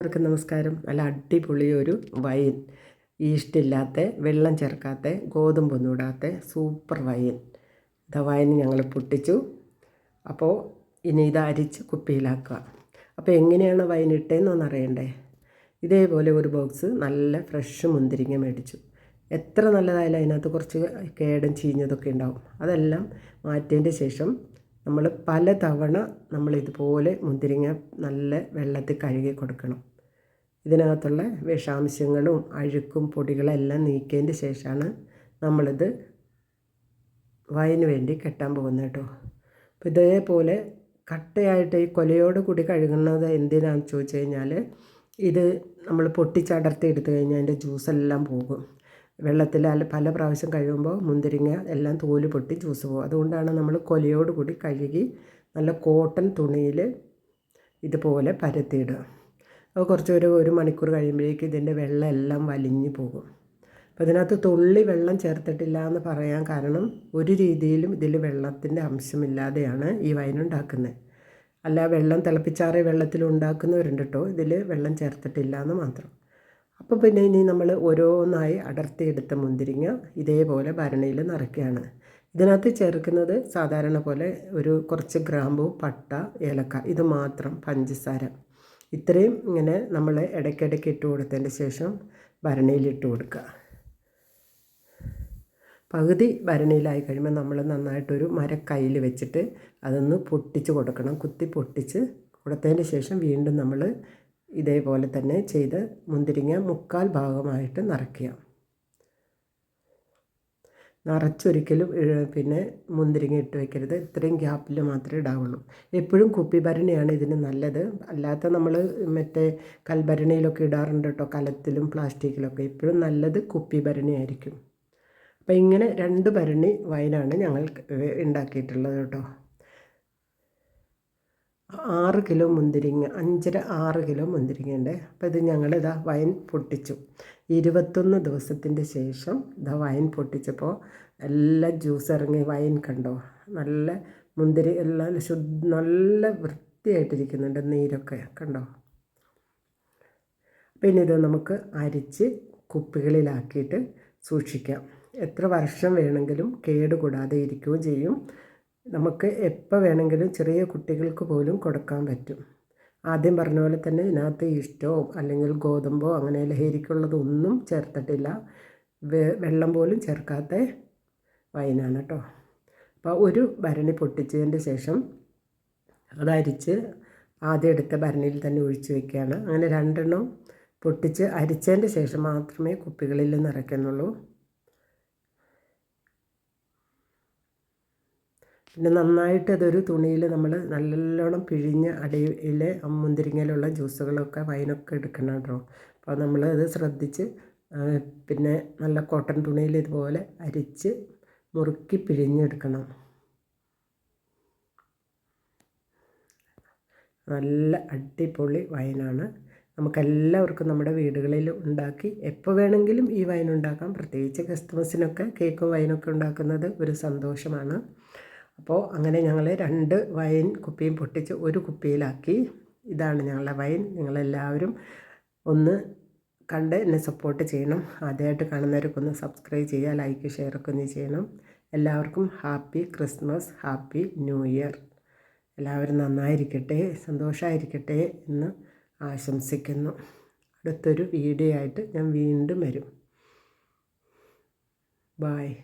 എല്ലാവർക്കും നമസ്കാരം. നല്ല അടിപൊളി ഒരു വൈൻ. ഈസ്റ്റില്ലാത്ത വെള്ളം ചേർക്കാത്ത ഗോതമ്പൊന്നും ഇടാത്ത സൂപ്പർ വൈൻ. ഇതാ വൈൻ ഞങ്ങൾ പൊട്ടിച്ചു. അപ്പോൾ ഇനി ഇത് അരിച്ച് കുപ്പിയിലാക്കുക. അപ്പോൾ എങ്ങനെയാണ് വൈൻ ഇട്ടതെന്നൊന്ന് അറിയണ്ടേ? ഇതേപോലെ ഒരു ബോക്സ് നല്ല ഫ്രഷ് മുന്തിരിങ്ങ മേടിച്ചു. എത്ര നല്ലതായാലും അതിനകത്ത് കുറച്ച് കേടും ചീഞ്ഞതൊക്കെ ഉണ്ടാവും. അതെല്ലാം മാറ്റിയതിന്റെ ശേഷം നമ്മൾ പല തവണ നമ്മൾ ഇതുപോലെ മുന്തിരിങ്ങ നല്ല വെള്ളത്തിൽ കഴുകി കൊടുക്കണം. ഇതിനകത്തുള്ള വിഷാംശങ്ങളും അഴുക്കും പൊടികളെല്ലാം നീക്കിയതിന്റെ ശേഷമാണ് നമ്മളിത് വയന് വേണ്ടി കെട്ടാൻ പോകുന്നത് കേട്ടോ. അപ്പോൾ ഇതേപോലെ കട്ടയായിട്ട് ഈ കൊലയോട് കൂടി കഴുകുന്നത് എന്തിനാണെന്ന് ചോദിച്ചു കഴിഞ്ഞാൽ ഇത് നമ്മൾ പൊട്ടിച്ചടർത്തി എടുത്തു കഴിഞ്ഞാൽ അതിന്റെ ജ്യൂസെല്ലാം പോകും. വെള്ളത്തിൽ പല പ്രാവശ്യം കഴിയുമ്പോൾ മുന്തിരിങ്ങ എല്ലാം തോൽ പൊട്ടി ജ്യൂസ് പോകും. അതുകൊണ്ടാണ് നമ്മൾ കൊലയോട് കൂടി കഴുകി നല്ല കോട്ടൺ തുണിയിൽ ഇതുപോലെ പരത്തിയിടുക. അപ്പോൾ കുറച്ച് ഒരു ഒരു മണിക്കൂർ കഴിയുമ്പോഴേക്ക് ഇതിന്റെ വെള്ളം എല്ലാം വലിഞ്ഞു പോകും. അപ്പോൾ ഇതിനകത്ത് തുള്ളി വെള്ളം ചേർത്തിട്ടില്ല എന്ന് പറയാൻ കാരണം ഒരു രീതിയിലും ഇതിൽ വെള്ളത്തിന്റെ അംശമില്ലാതെയാണ് ഈ വൈൻ ഉണ്ടാക്കുന്നത്. അല്ല വെള്ളം തിളപ്പിച്ചാറിയ വെള്ളത്തിൽ ഉണ്ടാക്കുന്നവരുണ്ട് കേട്ടോ. ഇതിൽ വെള്ളം ചേർത്തിട്ടില്ല എന്ന് മാത്രം. അപ്പോൾ പിന്നെ ഇനി നമ്മൾ ഓരോന്നായി അടർത്തിയെടുത്ത മുന്തിരിങ്ങ ഇതേപോലെ ഭരണിയിൽ നിറയ്ക്കുകയാണ്. ഇതിനകത്ത് ചേർക്കുന്നത് സാധാരണ പോലെ ഒരു കുറച്ച് ഗ്രാമ്പു പട്ട ഏലക്ക ഇത് മാത്രം പഞ്ചസാര. ഇത്രയും ഇങ്ങനെ നമ്മൾ ഇടയ്ക്കിടയ്ക്ക് ഇട്ട് കൊടുത്തതിന് ശേഷം ഭരണിയിലിട്ട് കൊടുക്കുക. പകുതി ഭരണിയിലായി കഴിയുമ്പോൾ നമ്മൾ നന്നായിട്ടൊരു മരക്കൈയിൽ വെച്ചിട്ട് അതൊന്ന് പൊട്ടിച്ച് കൊടുക്കണം. കുത്തി പൊട്ടിച്ച് കൊടുത്തതിന് ശേഷം വീണ്ടും നമ്മൾ ഇതേപോലെ തന്നെ ചെയ്ത് മുന്തിരിങ്ങ മുക്കാൽ ഭാഗമായിട്ട് നിറയ്ക്കുക. നിറച്ചൊരിക്കലും പിന്നെ മുന്തിരിങ്ങ ഇട്ട് വയ്ക്കരുത് ഇത്രയും ഗ്യാപ്പിൽ മാത്രമേ ഇടാവുള്ളൂ. എപ്പോഴും കുപ്പി ഭരണിയാണ് ഇതിന് നല്ലത്. അല്ലാത്ത നമ്മൾ മറ്റേ കൽഭരണിയിലൊക്കെ ഇടാറുണ്ട് കേട്ടോ കലത്തിലും പ്ലാസ്റ്റിക്കിലൊക്കെ. എപ്പോഴും നല്ലത് കുപ്പി ഭരണിയായിരിക്കും അപ്പോൾ ഇങ്ങനെ രണ്ട് ഭരണി വൈനാണ് ഞങ്ങൾ ഉണ്ടാക്കിയിട്ടുള്ളത് കേട്ടോ. ആറ് കിലോ മുന്തിരിങ്ങ അഞ്ചര ആറ് കിലോ മുന്തിരിങ്ങ ഉണ്ട് അപ്പോൾ ഇത് ഞങ്ങളിതാ വൈൻ പൊട്ടിച്ചു. ഇരുപത്തൊന്ന് ദിവസത്തിന്റെ ശേഷം ഇതാ വൈൻ പൊട്ടിച്ചപ്പോൾ എല്ലാ ജ്യൂസ് ഇറങ്ങി വൈൻ കണ്ടോ? നല്ല മുന്തിരി എല്ലാം ശുദ്ധ നല്ല വൃത്തിയായിട്ടിരിക്കുന്നുണ്ട് നീരൊക്കെ കണ്ടോ? പിന്നെ ഇത് നമുക്ക് അരിച്ച് കുപ്പികളിലാക്കിയിട്ട് സൂക്ഷിക്കാം. എത്ര വർഷം വേണമെങ്കിലും കേടുകൂടാതെ ഇരിക്കുകയും ചെയ്യും. നമുക്ക് എപ്പോൾ വേണമെങ്കിലും ചെറിയ കുട്ടികൾക്ക് പോലും കൊടുക്കാൻ പറ്റും. ആദ്യം പറഞ്ഞ പോലെ തന്നെ ഇതിനകത്ത് ഇഷ്ടമോ അല്ലെങ്കിൽ ഗോതമ്പോ അങ്ങനെ ലഹരിക്കുള്ളതൊന്നും ചേർത്തിട്ടില്ല. വെള്ളം പോലും ചേർക്കാത്ത വൈനാണ് കേട്ടോ അപ്പോൾ ഒരു ഭരണി പൊട്ടിച്ചതിന്റെ ശേഷം അതരിച്ച് ആദ്യം എടുത്ത ഭരണിയിൽ തന്നെ ഒഴിച്ചു വയ്ക്കുകയാണ് അങ്ങനെ രണ്ടെണ്ണം പൊട്ടിച്ച് അരിച്ചതിന്റെ ശേഷം മാത്രമേ കുപ്പികളിൽ നിറയ്ക്കുന്നുള്ളൂ. പിന്നെ നന്നായിട്ട് അതൊരു തുണിയിൽ നമ്മൾ നല്ലോണം പിഴിഞ്ഞ് അടിയിൽ മുന്തിരിങ്ങയിലുള്ള ജ്യൂസുകളൊക്കെ വൈനൊക്കെ എടുക്കണം കേട്ടോ. അപ്പോൾ നമ്മൾ അത് ശ്രദ്ധിച്ച് പിന്നെ നല്ല കോട്ടൺ തുണിയിൽ ഇതുപോലെ അരിച്ച് മുറുക്കി പിഴിഞ്ഞെടുക്കണം. നല്ല അടിപൊളി വൈനാണ്. നമുക്കെല്ലാവർക്കും നമ്മുടെ വീടുകളിൽ ഉണ്ടാക്കി എപ്പോൾ വേണമെങ്കിലും ഈ വൈൻ ഉണ്ടാക്കാം. പ്രത്യേകിച്ച് ക്രിസ്മസിനൊക്കെ കേക്കും വൈനൊക്കെ ഉണ്ടാക്കുന്നത് ഒരു സന്തോഷമാണ്. അപ്പോൾ അങ്ങനെ ഞങ്ങൾ രണ്ട് വൈൻ കുപ്പിയും പൊട്ടിച്ച് ഒരു കുപ്പിയിലാക്കി. ഇതാണ് ഞങ്ങളുടെ വൈൻ. നിങ്ങളെല്ലാവരും ഒന്ന് കണ്ട് എന്നെ സപ്പോർട്ട് ചെയ്യണം. ആദ്യമായിട്ട് കാണുന്നവരൊക്കെ ഒന്ന് സബ്സ്ക്രൈബ് ചെയ്യുക ലൈക്ക് ഷെയർ ഒക്കെ ഒന്ന് ചെയ്യണം. എല്ലാവർക്കും happy Christmas happy new year എല്ലാവരും നന്നായിരിക്കട്ടെ സന്തോഷമായിരിക്കട്ടെ എന്ന് ആശംസിക്കുന്നു. അടുത്തൊരു വീഡിയോ ആയിട്ട് ഞാൻ വീണ്ടും വരും. ബായ്